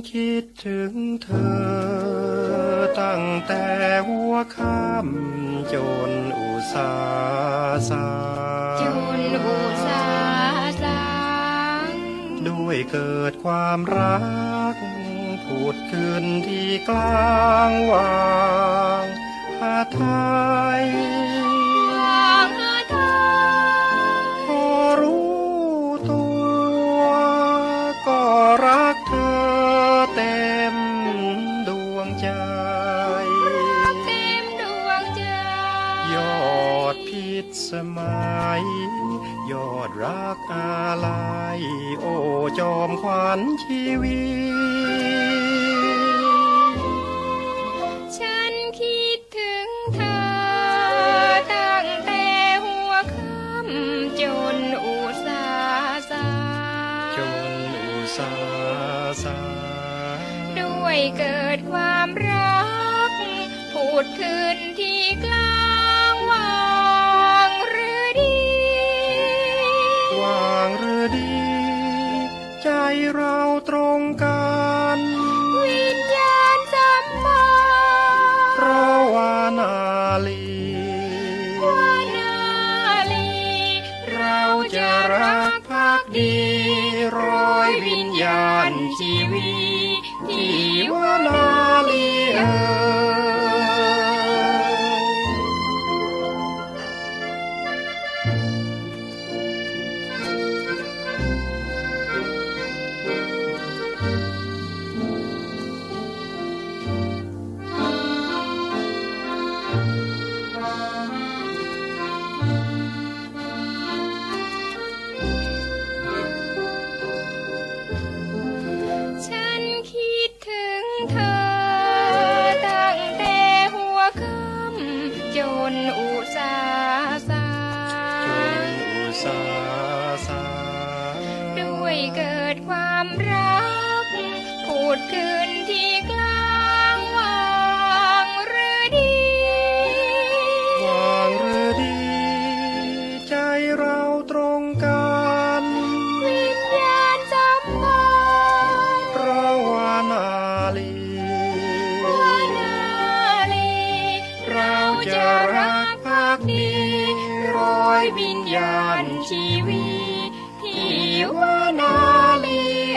ฉันคิดถึงเธอ ตั้งแต่หัวค่ำจนอุตสาสาจนอุตสาสางด้วยเกิดความรักพูดขึ้นที่กลางวางหาไทย ใจ เต็มดวงใจ ยอดพิษสมัย ยอดรักอะไรโอ้จอมขวัญชีวิต ฉันคิดถึงเธอ ตั้งแต่หัวค่ำจนอุตสาสางจนอุตสาสา ด้วยเกิดความรัก พูดขึ้นที่กลางวางหรือดี วางหรือดี ใจเราตรงกันวิญญาณสัมพันธ์เพราะว่านาลีวานาลี เราจะรักภักดี ร้อยวิญญาณ ชีวิตที่วานาลีเอ่ ดความรักพูดคืนที่กลางวางหรือดีวางหรือดี ใจเราตรงกันวิญญาณจับมาระวานาลีวานาลีเราจะรักพักดีรอยวิญญาณชีวิต you. An early